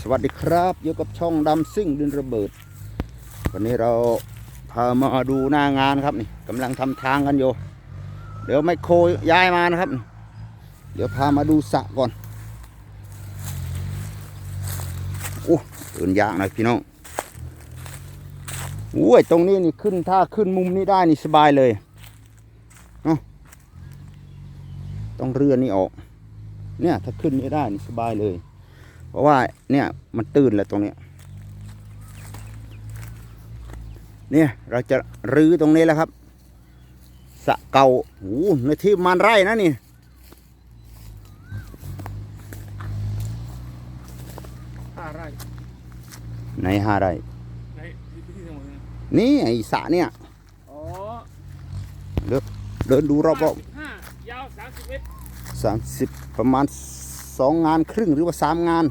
สวัสดีครับอยู่กับช่องดำซิ่งดินระเบิด วันนี้เราพามาดูหน้างานครับนี่กำลังทำทางกันอยู่ เดี๋ยวไมโครย้ายมานะครับ เดี๋ยวพามาดูสะก่อนโอ้เดินยากหน่อยพี่น้องโอ้ยตรงนี้นี่ขึ้นถ้าขึ้นมุมนี้ได้นี่สบายเลยเนาะต้องเรือนี่ออก เนี่ยถ้าขึ้นนี่ได้นี่สบายเลย เพราะว่าเนี่ยมันตื้นแล้วตรงเนี้ยเนี่ยเราจะรื้อตรงนี้แล้วครับสระเก่าโอ้โหในที่ประมันไร่นะนี่ห้าไร่ในห้าไร่ในที่ที่ทั้งหมดนะนี่ไอ้สระเนี่ยอ๋อเดินดูรอบห้ายาวสามสิบเมตรๆสามสิบประมาณสองงานครึ่งหรือว่าสามงาน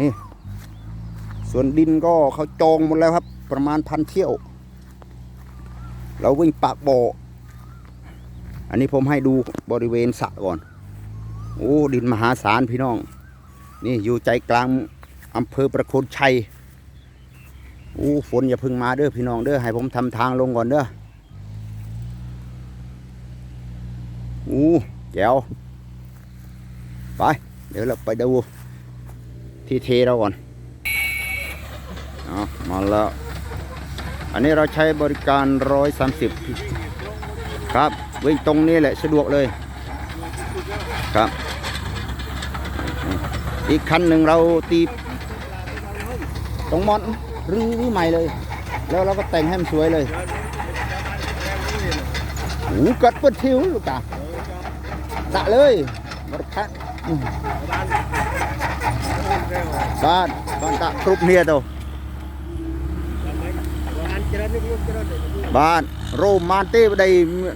นี่ ส่วนดินก็เขาจองหมดแล้วครับ ประมาณพันเที่ยว เราวิ่งปากบ่ออันนี้ผมให้ดูบริเวณสระก่อน โอ้ดินมหาศาลพี่น้อง นี่อยู่ใจกลางอำเภอประโคนชัยโอ้ฝนอย่าพึ่งมาเด้อพี่น้องเด้อให้ผมทำทางลงก่อนเด้อโอ้แจ๋วไป เดี๋ยวเราไปดู ที่เทเราก่อนเอามาแล้ว อันนี้เราใช้บริการร้อยสามสิบครับวิ่งตรงนี้แหละสะดวกเลยครับ อีกคันหนึ่งเราตีตรงมอนรื้อใหม่เลย แล้วเราก็แต่งให้มันสวยเลยโอ้กัดเปิดทิวลูกตาสะเลยบริการ อืมบ้านบ้านตะครุบเนี่ยตัวอันเจริญนี่ก็เจริญเลยบ้านโรมมานเต้บได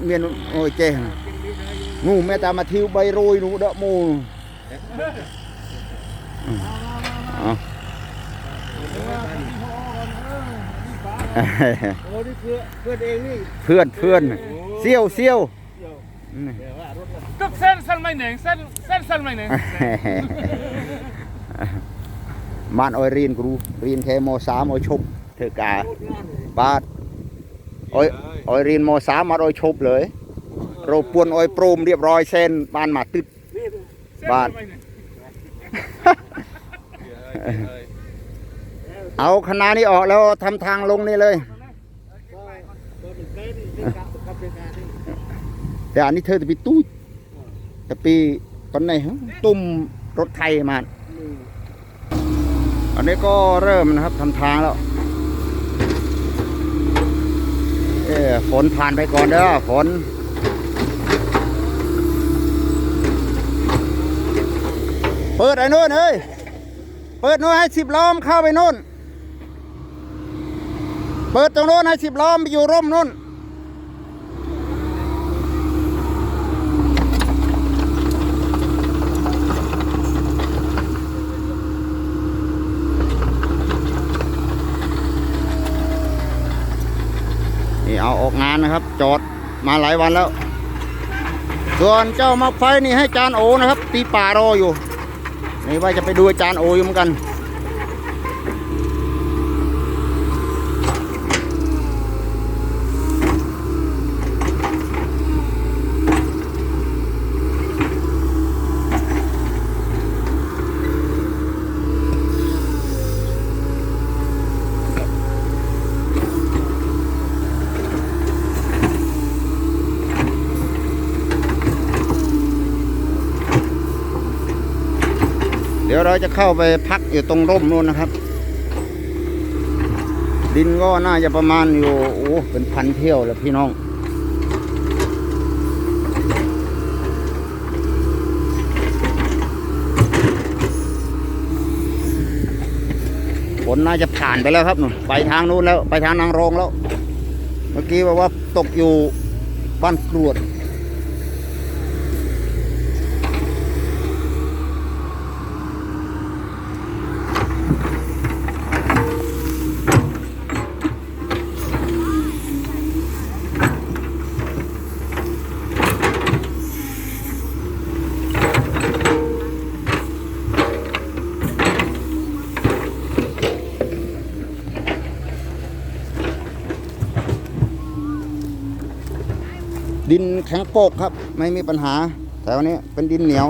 เมียนโอ้ยเจงูแม่ตามาทิวใบโรยหนูเดอะมูอืมเอาโอ้นี่คือเพื่อนเองนี่เพื่อนเพื่อนเซี่ยวเซี่ยวอืมเดี๋ยวว่ารถตึกเส้นเส้นไม่หนึ่งเส้นเส้นเส้นไม่หนึ่ง มานออยเรียนกรูเรียนแค่มสามออยชบเธอกาบาทออยออยเรียนมสามมาออยชุบเลยโราปวนออยปรมเรียบร้อยเส้นบ้านมาตึดบาทเอาคณะนี้ออกแล้วทำทางลงนี่เลย แต่อันนี้เธอจะไปตู้แต่ปีตอนไหนฮะตุ้มรถไทยมา อันนี้ก็เริ่มนะครับทำทางแล้วเออฝนผ่านไปก่อนเด้อฝนเปิดไอ้นู่นเฮ้ยเปิดนู่นให้สิบล้อมเข้าไปนู่นเปิดตรงโน้นให้สิบล้อมไปอยู่ร่มนู่นเอานนะครับ จอดมาหลายวันแล้ว ส่วนเจ้ามักไฟนี่ให้จานโอนะครับ ตีป่ารออยู่นี่ว่าจะไปดูจานโออยู่เหมือนกัน เดี๋ยวเราจะเข้าไปพักอยู่ตรงร่มนู่นนะครับ ดินก็น่าจะประมาณอยู่โอ้เป็นพันเที่ยวแล้วพี่น้องฝนน่าจะผ่านไปแล้วครับหนูไปทางนู้นแล้วไปทางนางรองแล้ว เมื่อกี้บอกว่าตกอยู่บ้านกรวด อ ดินแข็งโปกครับ ไม่มีปัญหา แต่วันนี้เป็นดินเหนียว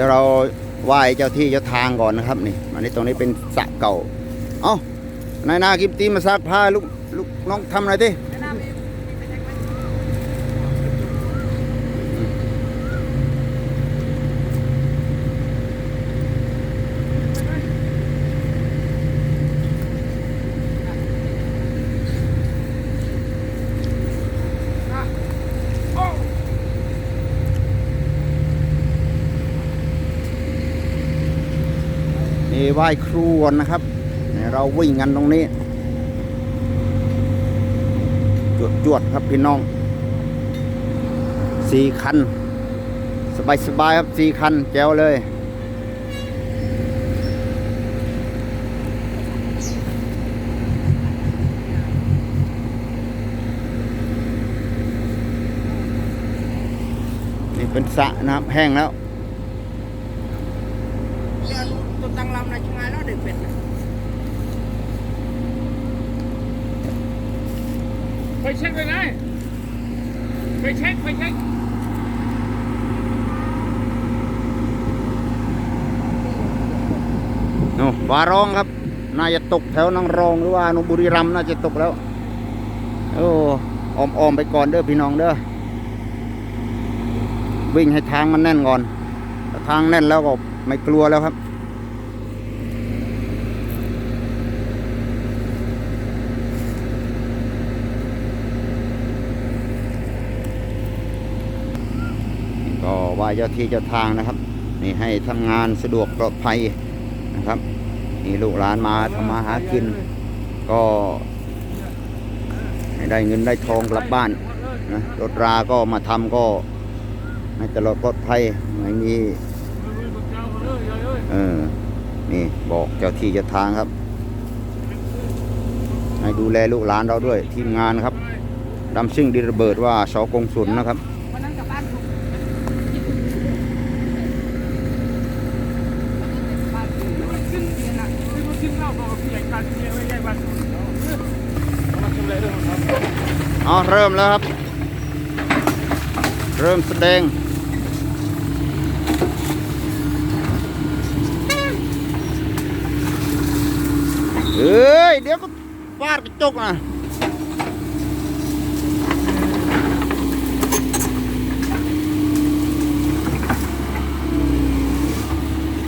ดี๋ยวเราไหว้เจ้าที่เจ้าทางก่อนนะครับนี่อันนี้ตรงนี้เป็นสระเก่า เอ้านายนากิมตีมาซักผ้าลูกลูกน้องทำอะไรดินี่ ไหว้ครูก่อนนะครับ เราวิ่งกันตรงนี้ จวดจวดครับพี่น้องสี่คัน สบายสบายครับสี่คันแจวเลยนี่เป็นสระนะครับแห้งแล้ว ไปเช็คเลยนไปเช็คไปเช็คโอ้ฟ้าร้องครับ น่าจะตกแถวนางรองหรือว่านุบุรีรัมน่าจะตกแล้ว โอ้อมอมๆไปก่อนเด้อพี่น้องเด้อ วิ่งให้ทางมันแน่นก่อน ทางแน่นแล้วก็ไม่กลัวแล้วครับ ก็ว่าเจ้าที่เจ้าทางนะครับ นี่ให้ทำงานสะดวกปลอดภัยนะครับนี่ลูกหลานมาทำมาหากิน ก็ให้ได้เงินได้ทองกลับบ้านนะรถราก็มาทำก็ให้ตลอดปลอดภัยไม่มีเออนี่บอกเจ้าที่เจ้าทางครับให้ดูแลลูกหลานเราด้วยทีมงานครับดำซิ่งดิระเบิดว่าสอกงสุนนะครับ วันนั้นกลับบ้านถูกบ้านถูก มันขึ้นขึ้นมันขึ้นเล่าบอกผู้ใหญ่การเมียไว้ใหญ่บ้านมาทำอะไรเรื่องของเขา อ๋อ เริ่มแล้วครับ เริ่มแสดงเอ้ย เดี๋ยวก็ฟาดกระจกนะ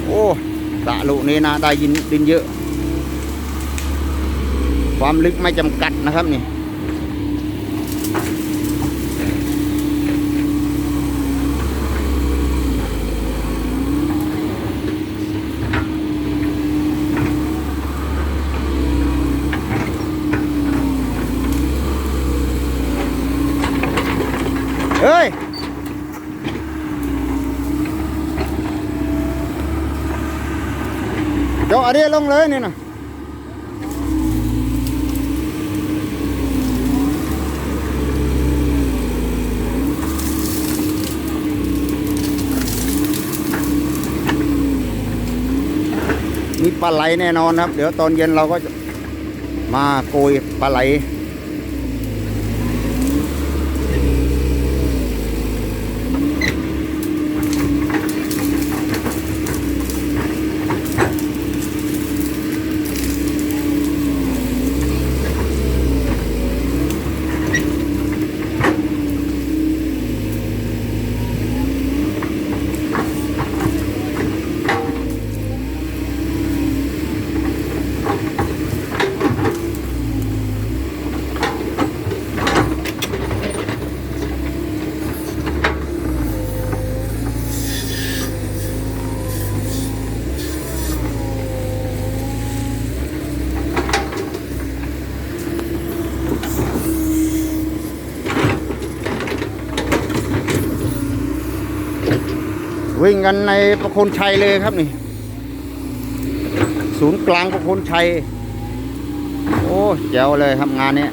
โอ้สระลูกนี้นะ ได้ยินดินเยอะ ความลึกไม่จำกัดนะครับนี่ เฮ้ย เจาะอันนี้ลงเลยนี่นะมีปลาไหลแน่นอนครับ เดี๋ยวตอนเย็นเราก็มาโกยปลาไหล เวิ่งกันในประคนชัยเลยครับนี่ ศูนย์กลางประคนชัย โอ้เจ๋วเลยครับงานนี้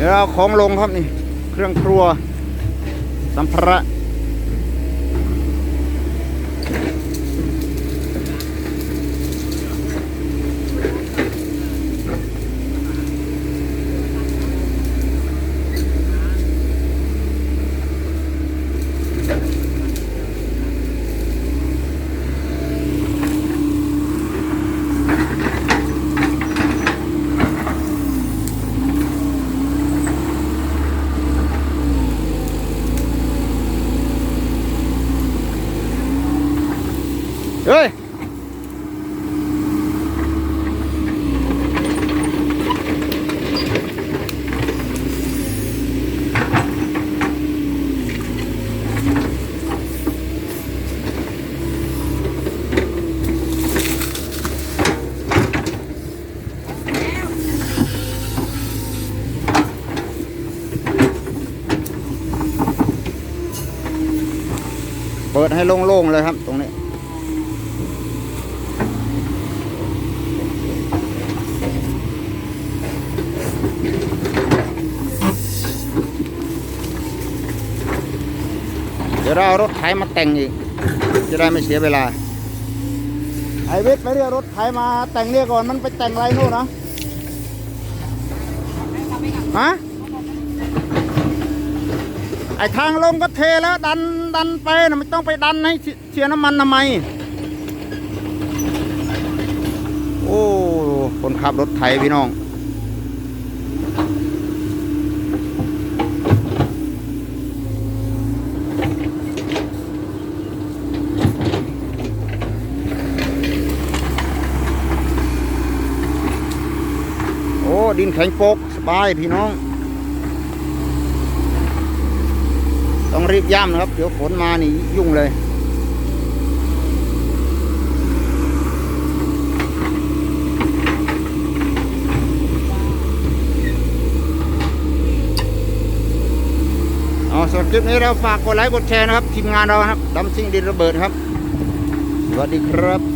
เดี๋ยวเอาของลงครับนี่ เครื่องครัวสัมภาระ ให้โล่งๆเลยครับ ตรงนี้ เดี๋ยวเราเอารถไถมาแต่งอีก จะได้ไม่เสียเวลา ไอวิทไปเรียกรถไถมาแต่งเนี่ยก่อนมันไปแต่งอะไรนู่นนะฮะ ไอทางลงก็เทแล้วดันดันไปนะไม่ต้องไปดันให้เสีเสียน้ำมันทำไม โอ้ คนขับรถไถพี่น้อง โอ้ ดินแข็งโปกสบายพี่น้อง ต้องรีบย่ำนะครับ เดี๋ยวฝนมานี่ยุ่งเลย เอาสำหรับคลิปนี้เราฝากกดไลค์กดแชร์นะครับ ทีมงานเรานะครับดำซิ่งดินระเบิดครับ สวัสดีครับ